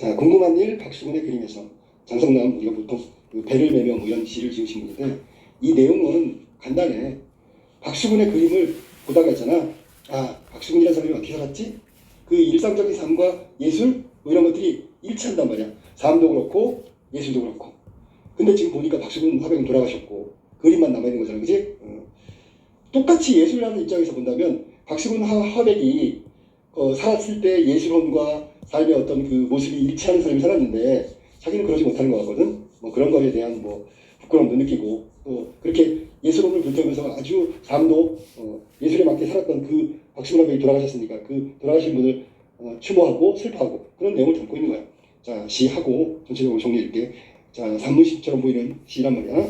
자, 궁금한 일 박수근의 그림에서 장성남 우리가 보통 그 배를 매며 뭐 이런 시를 지으신 분인데 이 내용은 간단해. 박수근의 그림을 보다가 했잖아. 아, 박수근이라는 사람이 어떻게 살았지? 그 일상적인 삶과 예술 뭐 이런 것들이 일치한단 말이야. 삶도 그렇고 예술도 그렇고. 근데 지금 보니까 박수근 화백은 돌아가셨고 그림만 남아 있는 거잖아, 그지? 어. 똑같이 예술이라는 입장에서 본다면 박수근 화- 화백이 어, 살았을 때 예술혼과 삶의 어떤 그 모습이 일치하는 삶이 살았는데 자기는 그러지 못하는 것 같거든. 뭐 그런 거에 대한 뭐 부끄러움도 느끼고 또 그렇게 예술혼을 불태우면서 아주 삶도 어, 예술에 맞게 살았던 그 박수근 화백이 돌아가셨으니까 그 돌아가신 분을 어, 추모하고 슬퍼하고 그런 내용을 담고 있는 거야. 자 시하고 전체적으로 정리해줄게. 자 산문시처럼 보이는 시란 말이야.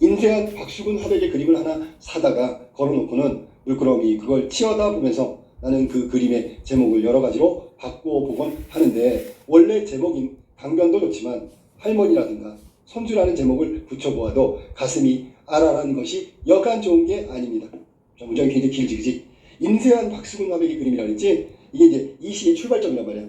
인쇄한 박수근 화백의 그림을 하나 사다가 걸어놓고는 물끄러미 그걸 치어다 보면서 나는 그 그림의 제목을 여러 가지로 바꾸어 보곤 하는데 원래 제목인 강변도 좋지만 할머니라든가 손주라는 제목을 붙여보아도 가슴이 알아라는 것이 여간 좋은 게 아닙니다. 자, 문장이 굉장히 길지 그지? 인쇄한 박수근 화백의 그림이라 그랬지? 이게 이제 이 시의 출발점이란 말이야.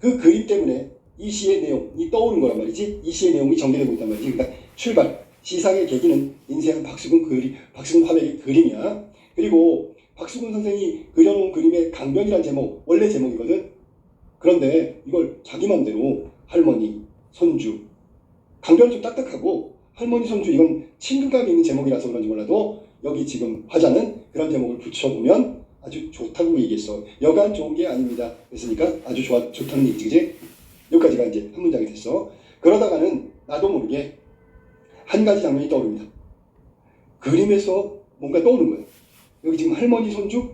그 그림 때문에 이 시의 내용이 떠오른 거란 말이지. 이 시의 내용이 전개되고 있단 말이지. 그러니까 출발, 시상의 계기는 인쇄한 박수근 그림, 박수근 화백의 그림이야. 그리고 박수근 선생이 그려놓은 그림의 강변이란 제목, 원래 제목이거든. 그런데 이걸 자기 맘대로 할머니, 손주, 강변은 좀 딱딱하고 할머니, 손주 이건 친근감 있는 제목이라서 그런지 몰라도 여기 지금 화자는 그런 제목을 붙여보면 아주 좋다고 얘기했어. 여간 좋은 게 아닙니다. 그랬으니까 아주 좋아, 좋다는 얘기지, 그지? 여기까지가 이제 한 문장이 됐어. 그러다가는 나도 모르게 한 가지 장면이 떠오릅니다. 그림에서 뭔가 떠오른 거예요. 여기 지금 할머니 손주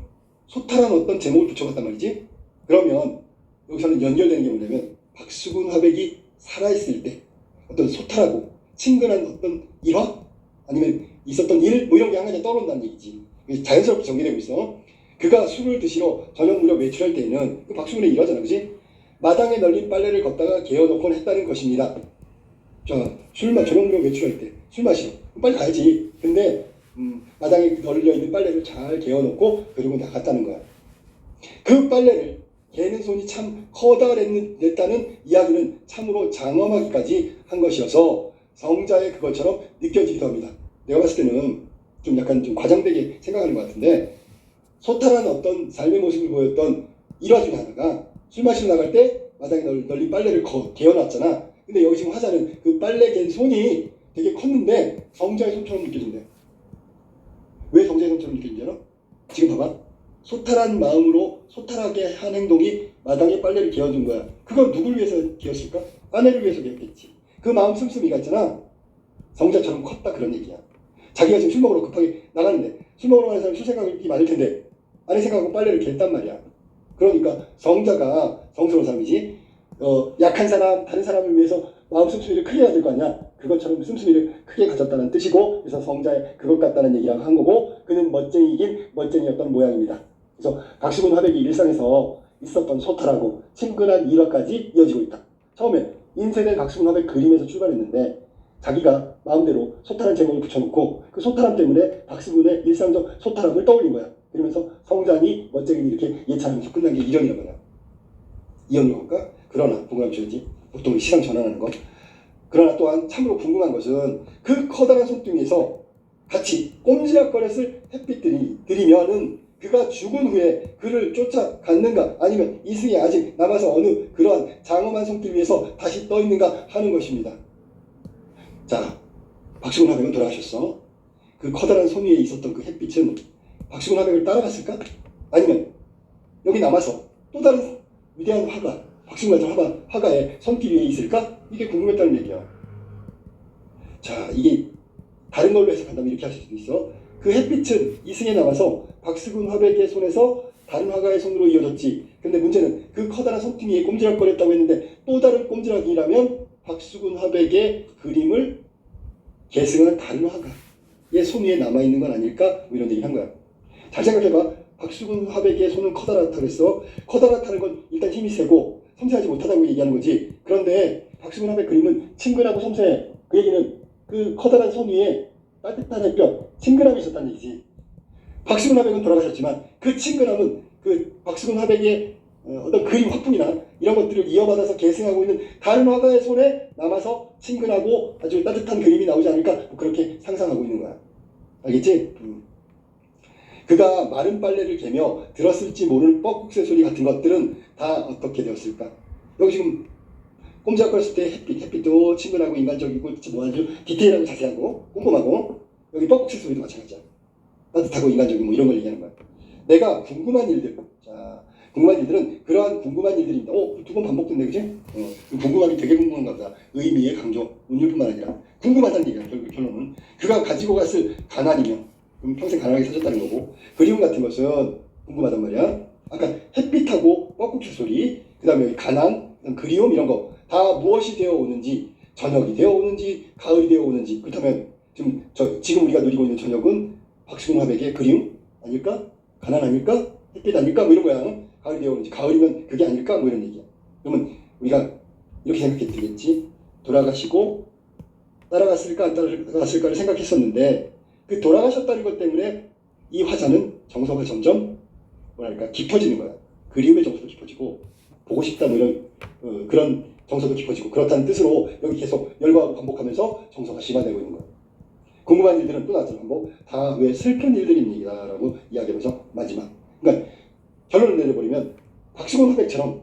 소탈한 어떤 제목을 붙여봤단 말이지. 그러면 여기서는 연결되는 게 뭐냐면 박수근 화백이 살아있을 때 어떤 소탈하고 친근한 어떤 일화 아니면 있었던 일 뭐 이런 게 한 가지 떠오른다는 얘기지. 자연스럽게 전개되고 있어. 그가 술을 드시러 저녁 무렵 외출할 때에는 그 박수근의 일화잖아, 그지? 마당에 널린 빨래를 걷다가 개어놓곤 했다는 것입니다. 자, 술 마, 저녁 무렵 외출할 때 술 마시러 빨리 가야지. 근데 음, 마당에 널려 있는 빨래를 잘 개어놓고 그리고 나갔다는 거야. 그 빨래를 개는 손이 참 커다랬다는 이야기는 참으로 장엄하기까지 한 것이어서 성자의 그것처럼 느껴지기도 합니다. 내가 봤을 때는 좀 약간 좀 과장되게 생각하는 것 같은데 소탈한 어떤 삶의 모습을 보였던 일화 중에 하나가 술 마시러 나갈 때 마당에 널- 널린 빨래를 거, 개어놨잖아. 근데 여기 지금 화자는 그 빨래 갠 손이 되게 컸는데 성자의 손처럼 느껴진대. 왜 성자의 손처럼 느껴진지 알아? 지금 봐봐. 소탈한 마음으로 소탈하게 한 행동이 마당에 빨래를 개어준 거야. 그건 누굴 위해서 개었을까? 아내를 위해서 개었겠지. 그 마음 씀씀이가 있잖아. 성자처럼 컸다 그런 얘기야. 자기가 지금 술 먹으러 급하게 나가는데 술 먹으러 가는 사람이 술 생각이 많을 텐데 아내 생각하고 빨래를 개었단 말이야. 그러니까 성자가 성스러운 사람이지. 어, 약한 사람, 다른 사람을 위해서 마음 씀씀이를 크게 가질 거 아니야. 그것처럼 씀씀이를 크게 가졌다는 뜻이고, 그래서 성자의 그것 같다는 얘기랑 한 거고, 그는 멋쟁이긴 멋쟁이였던 모양입니다. 그래서 박수근 화백이 일상에서 있었던 소탈하고 친근한 일화까지 이어지고 있다. 처음에 인쇄된 박수근 화백 그림에서 출발했는데, 자기가 마음대로 소탈한 제목을 붙여놓고, 그 소탈함 때문에 박수근의 일상적 소탈함을 떠올린 거야. 그러면서 성장이 멋쟁이 이렇게 예찬하면서 끝난 게 말이야. 이연으로 할까? 그러나 궁금한 주지 보통 시상 전환하는 거. 그러나 또한 참으로 궁금한 것은 그 커다란 손등에서 같이 꼼지락거렸을 햇빛들이 들이면은 그가 죽은 후에 그를 쫓아갔는가 아니면 이승이 아직 남아서 어느 그러한 장엄한 손길 위에서 다시 떠 있는가 하는 것입니다. 자, 박수근 화백은 돌아가셨어. 그 커다란 손 위에 있었던 그 햇빛은 박수근 화백을 따라갔을까? 아니면 여기 남아서 또 다른 위대한 화가 박수근 화가, 화가의 손길 위에 있을까? 이게 궁금했다는 얘기야. 자, 이게 다른 걸로 해석한다면 이렇게 하실 수도 있어. 그 햇빛은 이승에 남아서 박수근 화백의 손에서 다른 화가의 손으로 이어졌지. 근데 문제는 그 커다란 손등이 꼼지락거렸다고 했는데 또 다른 꼼지락이라면 박수근 화백의 그림을 계승한 다른 화가의 손 위에 남아있는 건 아닐까? 뭐 이런 얘기를 한 거야. 잘 생각해봐. 박수근 화백의 손은 커다랗다고 그랬어. 커다랗다는 건 일단 힘이 세고 섬세하지 못하다고 얘기하는 거지. 그런데 박수근 화백 그림은 친근하고 섬세해. 그 얘기는 그 커다란 손 위에 따뜻한 햇볕, 친근함이 있었다는 얘기지. 박수근 화백은 돌아가셨지만 그 친근함은 그 박수근 화백의 어, 어떤 그림 화풍이나 이런 것들을 이어받아서 계승하고 있는 다른 화가의 손에 남아서 친근하고 아주 따뜻한 그림이 나오지 않을까 뭐 그렇게 상상하고 있는 거야. 알겠지? 음. 그가 마른 빨래를 개며 들었을지 모르는 뻐국새 소리 같은 것들은 다 어떻게 되었을까? 여기 지금 꼼지락거렸을 때 햇빛, 햇빛도 친근하고 인간적이고 뭐 아주 디테일하고 자세하고 꼼꼼하고 여기 소리도 마찬가지야. 따뜻하고 인간적인 뭐 이런 걸 얘기하는 거야. 내가 궁금한 일들, 자 궁금한 일들은 그러한 궁금한 일들입니다. 어, 두 번 반복됐네, 그지? 어, 궁금하기 되게 궁금한가 보다. 의미의 강조, 운율뿐만 아니라 궁금하다는 얘기야, 결국 결론은. 그가 가지고 갔을 가난이며, 그럼 평생 가난하게 사셨다는 거고, 그리움 같은 것은 궁금하단 말이야. 아까 햇빛하고 뻐국새 소리, 그 다음에 가난, 그리움 이런 거 다 무엇이 되어 오는지, 저녁이 되어 오는지, 가을이 되어 오는지, 그렇다면 지금 저 지금 우리가 누리고 있는 저녁은 박수근 화백의 그리움 아닐까? 가난 아닐까? 햇빛 아닐까? 뭐 이런 거야. 응? 가을이 되어 오는지, 가을이면 그게 아닐까? 뭐 이런 얘기야. 그러면 우리가 이렇게 생각해 되겠지. 돌아가시고 따라갔을까 안 따라갔을까를 생각했었는데 그 돌아가셨다는 것 때문에 이 화자는 정서가 점점 뭐랄까 깊어지는 거야. 그리움의 정서도 깊어지고 보고 싶다 뭐 이런 어, 그런 정서도 깊어지고 그렇다는 뜻으로 여기 계속 열거하고 반복하면서 정서가 심화되고 있는 거야. 궁금한 일들은 또 나타나고 뭐다왜 슬픈 일들입니다라고 이야기하면서 마지막. 그러니까 결론을 내려버리면 박수근 화백처럼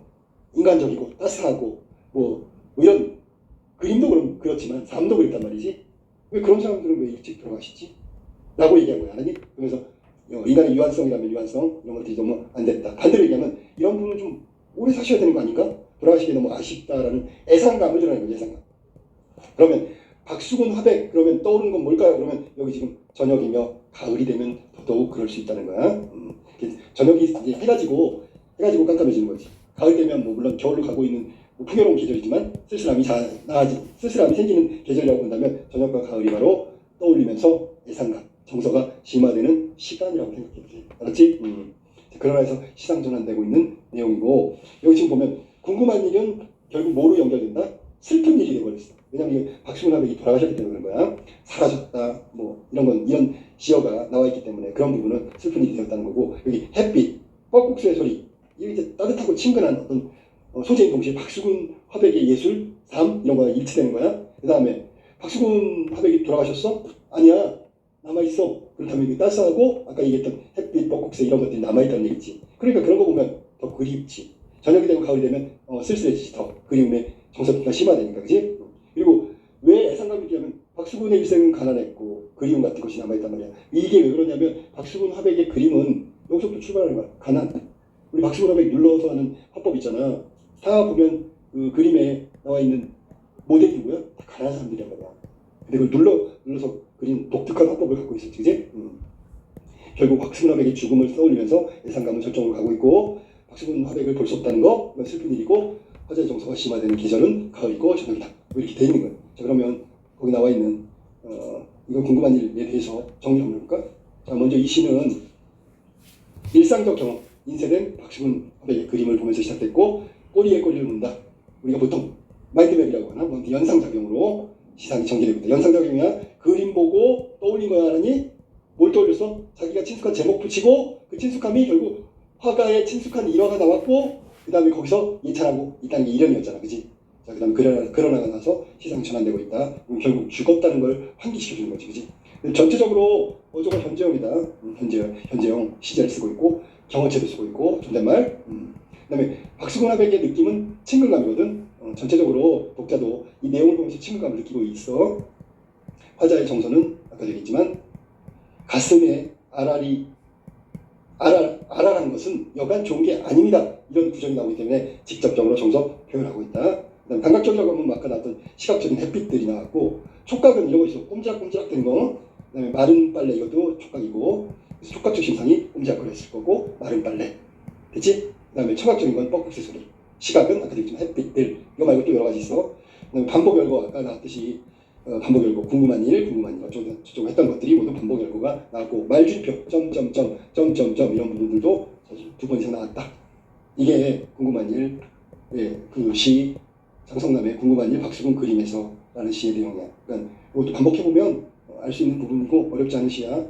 인간적이고 따스하고 뭐, 뭐 이런 그림도 그럼 그렇지만 삶도 그랬단 말이지. 왜 그런 사람들은 왜 일찍 돌아가시지? 라고 얘기한 거야. 아니? 그러면서 어, 인간의 유한성이라면 유한성 이런 것들이 너무 안 됐다. 반대로 얘기하면 이런 분은 좀 오래 사셔야 되는 거 아닌가? 돌아가시기 너무 아쉽다라는 애상감을 드러내는 거죠. 애상감. 그러면 박수근 화백 그러면 떠오르는 건 뭘까요? 그러면 여기 지금 저녁이며 가을이 되면 더더욱 그럴 수 있다는 거야. 음, 저녁이 이제 해가 지고 해가 지고 깜깜해지는 거지. 가을 되면 뭐 물론 겨울로 가고 있는 뭐 풍요로운 계절이지만 쓸쓸함이 자, 나아지 쓸쓸함이 생기는 계절이라고 본다면 저녁과 가을이 바로 떠올리면서 예상감, 정서가 심화되는 시간이라고 생각해도 돼. 알았지? 음. 그러나 해서 시상 전환되고 있는 내용이고 여기 지금 보면 궁금한 일은 결국 뭐로 연결된다? 슬픈 일이 되어버렸어. 왜냐면 이게 박수근 화백이 돌아가셨기 때문에 그런 거야. 사라졌다, 뭐 이런 건 이런 지어가 나와 있기 때문에 그런 부분은 슬픈 일이 되었다는 거고 여기 햇빛, 뻐국새의 소리, 이게 따뜻하고 친근한 어떤 어, 소재인 동시에 박수근 화백의 예술, 삶 이런 거가 일치되는 거야. 그 다음에 박수근 화백이 돌아가셨어? 아니야. 남아있어. 그렇다면 이게 따스하고 아까 얘기했던 햇빛, 뻐국새 이런 것들이 남아있다는 얘기지. 그러니까 그런 거 보면 더 그립지. 저녁이 되고 가을이 되면 어, 쓸쓸해지지 더 그리움의 정서가 심화되니까 그지? 그리고 왜 애상감이 있냐면 박수근의 일생은 가난했고 그리움 같은 것이 남아있단 말이야. 이게 왜 그러냐면 박수근 화백의 그림은 여기서부터 출발하는 거야. 가난. 우리 박수근 화백 눌러서 하는 화법 있잖아. 다 보면 그 그림에 나와 있는 모델이 뭐야? 다 가난한 사람들이란 말이야. 근데 그걸 눌러 눌러서 그린 독특한 화법을 갖고 있었지, 그지? 음. 결국 박수근 화백의 죽음을 떠올리면서 예상감은 절정으로 가고 있고 박수근 화백을 볼 수 없다는 거 이건 슬픈 일이고 화자의 정서가 심화되는 계절은 가을이고 저녁이다. 뭐 이렇게 돼 있는 거예요. 자 그러면 거기 나와 있는 어, 이거 궁금한 일에 대해서 정리 한번 해볼까? 자 먼저 이 시는 일상적 경험, 인쇄된 박수근 화백의 그림을 보면서 시작됐고 꼬리에 꼬리를 문다. 우리가 보통 마인드맵이라고 하나 뭐 연상작용으로 시상이 전개되고 있다. 연상작용이야 그림 보고 떠올린 거야 하니 뭘 떠올렸어? 자기가 친숙한 제목 붙이고 그 친숙함이 결국 화가의 친숙한 일화가 나왔고 그 다음에 거기서 있다는 게 이름이었잖아 그지? 자, 그 다음에 그러, 그러나가 나서 시상이 전환되고 있다. 결국 죽었다는 걸 환기시켜주는 거지 그지? 전체적으로 어조가 현재형이다. 음, 현재, 현재형 시제를 쓰고 있고 경어체도 쓰고 있고 존댓말 음. 그 다음에 박수근 화백의 느낌은 친근감이거든. 어, 전체적으로 독자도 이 내용을 보면서 친근감을 느끼고 있어. 화자의 정서는 아까 얘기했지만 가슴에 아랄 이 아랄, 아랄한 것은 여간 좋은 게 아닙니다. 이런 구절이 나오기 때문에 직접적으로 정서 표현하고 있다. 그다음 감각적이라고 하면 아까 나왔던 시각적인 햇빛들이 나왔고 촉각은 이런 거 있어. 꼼지락꼼지락 되는 거. 그다음에 마른 빨래 이것도 촉각이고 그래서 촉각적 심상이 꼼지락거렸을 거고 마른 빨래. 됐지? 그다음에 청각적인 건 뻐국새 소리. 시각은 아까 얘기했지만 햇빛들. 이거 말고 또 여러 가지 있어. 그다음에 반복 열거 아까 나왔듯이 어, 반복 열거 궁금한 일, 궁금한 일 어쩌고 저쩌고 했던 것들이 모두 반복 열거가 나왔고 말줄표 점점점 점점점 이런 부분들도 사실 두번 이상 나왔다. 이게 궁금한 일, 예, 그시 장성남의 궁금한 일 박수근 그림에서 라는 시의 내용이야. 그러니까 이것도 반복해 보면 알 수 있는 부분이고 어렵지 않은 시야.